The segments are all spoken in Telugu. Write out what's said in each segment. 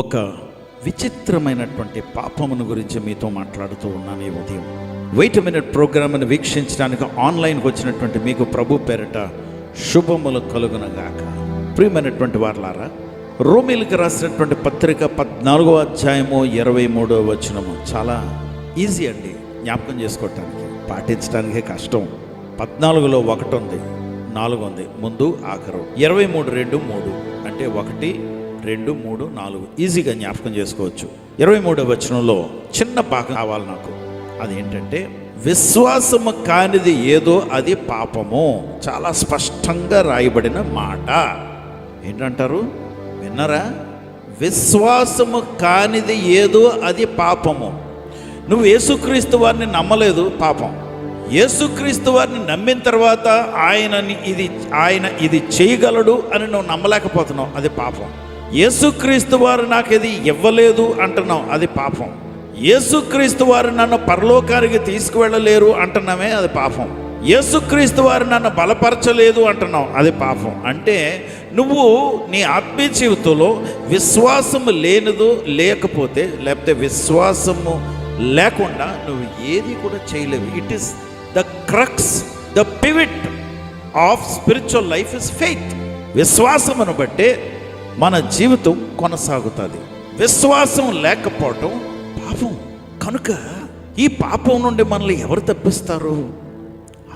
ఒక విచిత్రమైనటువంటి పాపమును గురించి మీతో మాట్లాడుతూ ఉన్నాను ఈ ఉదయం. వెయిట్ మినిట్ ప్రోగ్రామ్ని వీక్షించడానికి ఆన్లైన్కి వచ్చినటువంటి మీకు ప్రభు పేరిట శుభములు కలుగునగాక. ప్రియమైనటువంటి వారలారా రోమిల్కి రాసినటువంటి పత్రిక పద్నాలుగో అధ్యాయము ఇరవై మూడో వచనము చాలా ఈజీ అండి జ్ఞాపకం చేసుకోవటానికి. పాటించడానికే కష్టం. పద్నాలుగులో ఒకటి ఉంది నాలుగు ఉంది ముందు ఆఖరు. ఇరవై మూడు రెండు మూడు అంటే ఒకటి రెండు మూడు నాలుగు. ఈజీగా జ్ఞాపకం చేసుకోవచ్చు. ఇరవై మూడవ వచనంలో చిన్న భాగం కావాలి నాకు. అదేంటంటే విశ్వాసము కానిది ఏదో అది పాపము. చాలా స్పష్టంగా రాయబడిన మాట. ఏంటంటారు? విన్నరా? విశ్వాసము కానిది ఏదో అది పాపము. నువ్వు యేసుక్రీస్తు వారిని నమ్మలేదు పాపం. యేసుక్రీస్తు వారిని నమ్మిన తర్వాత ఆయనని ఇది ఆయన ఇది చేయగలడు అని నువ్వు నమ్మలేకపోతున్నావు అది పాపం. యేసుక్రీస్తు వారు నాకు ఇది ఇవ్వలేదు అంటున్నాం. అది పాపం. యేసుక్రీస్తు వారు నన్ను పరలోకానికి తీసుకువెళ్ళలేరు అంటున్నామే అది పాపం. యేసుక్రీస్తు వారు నన్ను బలపరచలేదు అంటున్నావు అది పాపం. అంటే నువ్వు నీ ఆత్మీయ జీవితంలో విశ్వాసము లేనిదో లేకపోతే లేకపోతే విశ్వాసము లేకుండా నువ్వు ఏది కూడా చేయలేవు. It is the crux the pivot of spiritual life is faith విశ్వాసమును బట్టే మన జీవితం కొనసాగుతుంది. విశ్వాసం లేకపోవటం పాపం. కనుక ఈ పాపం నుండి మనల్ని ఎవరు తప్పిస్తారు?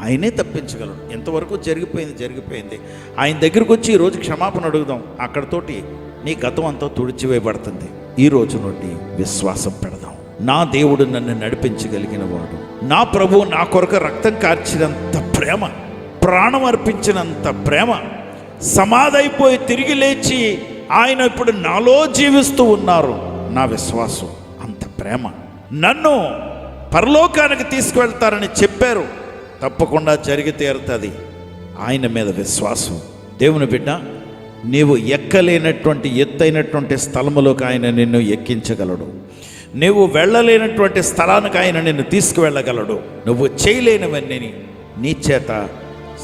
ఆయనే తప్పించగలడు. ఇంతవరకు జరిగిపోయింది జరిగిపోయింది. ఆయన దగ్గరకు వచ్చి ఈరోజు క్షమాపణ అడుగుదాం. అక్కడతోటి నీ గతం అంతా తుడిచివేయబడుతుంది. ఈ రోజు నుండి విశ్వాసం పెడదాం. నా దేవుడు నన్ను నడిపించగలిగిన వాడు నా ప్రభువు నా కొరకు రక్తం కార్చినంత ప్రేమ ప్రాణం అర్పించినంత ప్రేమ సమాధైపోయి తిరిగి లేచి ఆయన ఇప్పుడు నాలో జీవిస్తూ ఉన్నారు. నా విశ్వాసం అంత ప్రేమ. నన్ను పరలోకానికి తీసుకువెళ్తారని చెప్పారు. తప్పకుండా జరిగి తీరుతుంది. ఆయన మీద విశ్వాసం. దేవుని బిడ్డ నీవు ఎక్కలేనటువంటి ఎత్తైనటువంటి స్థలములోకి ఆయన నిన్ను ఎక్కించగలడు. నువ్వు వెళ్ళలేనటువంటి స్థలానికి ఆయన నిన్ను తీసుకువెళ్ళగలడు. నువ్వు చేయలేనివన్నీ నీ చేత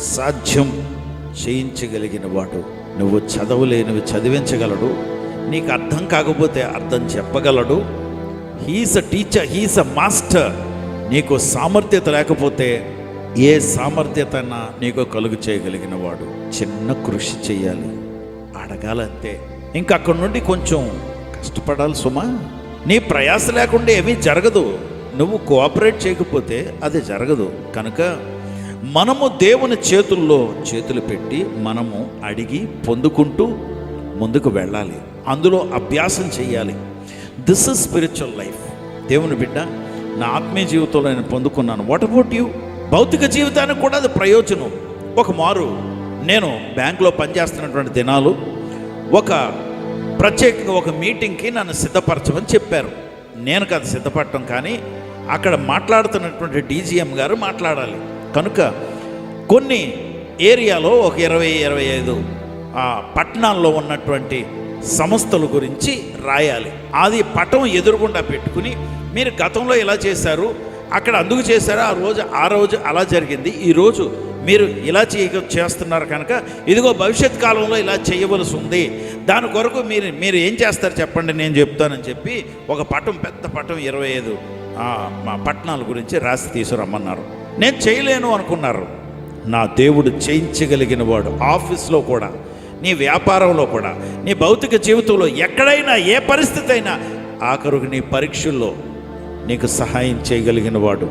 సాధ్యం చేయించగలిగిన వాడు. నువ్వు చదవలేనివి చదివించగలడు. నీకు అర్థం కాకపోతే అర్థం చెప్పగలడు. He's a teacher he's a master నీకు సామర్థ్యత లేకపోతే ఏ సామర్థ్యతన్నా నీకు కలుగు చేయగలిగిన వాడు. చిన్న కృషి చేయాలి అడగాలంతే. ఇంకా అక్కడి నుండి కొంచెం కష్టపడాలి సుమా. నీ ప్రయాస లేకుండా ఏమీ జరగదు. నువ్వు కోఆపరేట్ చేయకపోతే అది జరగదు. కనుక మనము దేవుని చేతుల్లో చేతులు పెట్టి మనము అడిగి పొందుకుంటూ ముందుకు వెళ్ళాలి. అందులో అభ్యాసం చేయాలి. దిస్ ఇస్ స్పిరిచువల్ లైఫ్ దేవుని బిడ్డ నా ఆత్మీయ జీవితంలో నేను పొందుకున్నాను. వాట్ అబౌట్ యూ భౌతిక జీవితానికి కూడా అది ప్రయోజనం. ఒక మారు నేను బ్యాంకులో పనిచేస్తున్నటువంటి దినాలు ఒక ప్రత్యేకంగా ఒక మీటింగ్కి నన్ను సిద్ధపరచమని చెప్పారు. నేను కాదు సిద్ధపడటం కానీ అక్కడ మాట్లాడుతున్నటువంటి డీజీఎం గారు మాట్లాడాలి. కనుక కొన్ని ఏరియాలో ఒక ఇరవై ఇరవై ఐదు పట్టణాల్లో ఉన్నటువంటి సంస్థల గురించి రాయాలి. అది పటం ఎదురుగుండా పెట్టుకుని మీరు గతంలో ఇలా చేశారు అక్కడ అందుకు చేశారు ఆ రోజు ఆ రోజు అలా జరిగింది ఈరోజు మీరు ఇలా చేయ చేస్తున్నారు కనుక ఇదిగో భవిష్యత్ కాలంలో ఇలా చేయవలసి ఉంది. దాని కొరకు మీరు మీరు ఏం చేస్తారు చెప్పండి నేను చెప్తానని చెప్పి ఒక పటం పెద్ద పటం ఇరవై ఐదు మా పట్టణాల గురించి రాసి తీసుకురమ్మన్నారు. నేను చేయలేను అనుకున్నారు. నా దేవుడు చేయించగలిగిన వాడు ఆఫీస్లో కూడా నీ వ్యాపారంలో కూడా నీ భౌతిక జీవితంలో ఎక్కడైనా ఏ పరిస్థితి అయినా ఆఖరుకు నీ పరీక్షల్లో నీకు సహాయం చేయగలిగిన వాడు.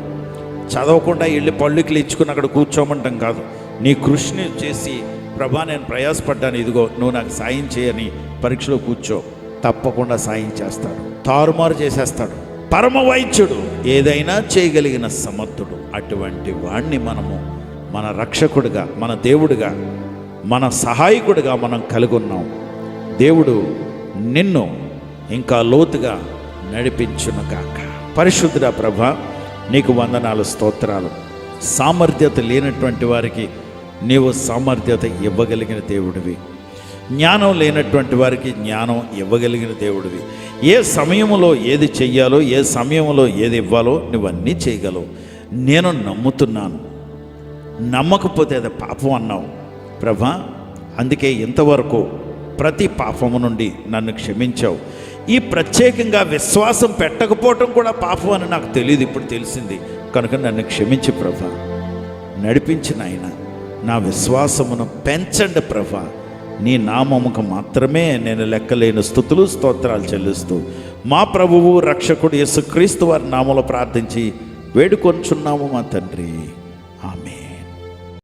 చదవకుండా వెళ్ళి పళ్ళుకి ఇచ్చుకుని అక్కడ కూర్చోమంటాం కాదు. నీ కృషిని చేసి ప్రభా నేను ప్రయాసపడ్డాను ఇదిగో నువ్వు నాకు సాయం చేయని పరీక్షలో కూర్చో. తప్పకుండా సాయం చేస్తాడు. తారుమారు చేసేస్తాడు. పరమ వైద్యుడు ఏదైనా చేయగలిగిన సమర్థుడు. అటువంటి వాణ్ణి మనము మన రక్షకుడిగా మన దేవుడిగా మన సహాయకుడిగా మనం కలిగి ఉన్నాం దేవుడు నిన్ను ఇంకా లోతుగా నడిపించును కాక పరిశుద్ధుడ ప్రభ నీకు వందనాలు స్తోత్రాలు. సామర్థ్యత లేనటువంటి వారికి నీవు సామర్థ్యత ఇవ్వగలిగిన దేవుడివి. జ్ఞానం లేనటువంటి వారికి జ్ఞానం ఇవ్వగలిగిన దేవుడివి. ఏ సమయంలో ఏది చెయ్యాలో ఏ సమయంలో ఏది ఇవ్వాలో నువ్వన్నీ చేయగలవు. నేను నమ్ముతున్నాను. నమ్మకపోతే అది పాపం అన్నావు. ప్రభా అందుకే ఇంతవరకు ప్రతి పాపము నుండి నన్ను క్షమించావు. ఈ ప్రత్యేకంగా విశ్వాసం పెట్టకపోవటం కూడా పాపం అని నాకు తెలియదు ఇప్పుడు తెలిసింది. కనుక నన్ను క్షమించి ప్రభా. నడిపించిన ఆయన నా విశ్వాసమును పెంచండి ప్రభా. నీ నామముకు మాత్రమే నేను లెక్కలేని స్థుతులు స్తోత్రాలు చెల్లిస్తూ మా ప్రభువు రక్షకుడు యేసుక్రీస్తు వారి నామలు ప్రార్థించి వేడుకొంచున్నాము మా తండ్రి.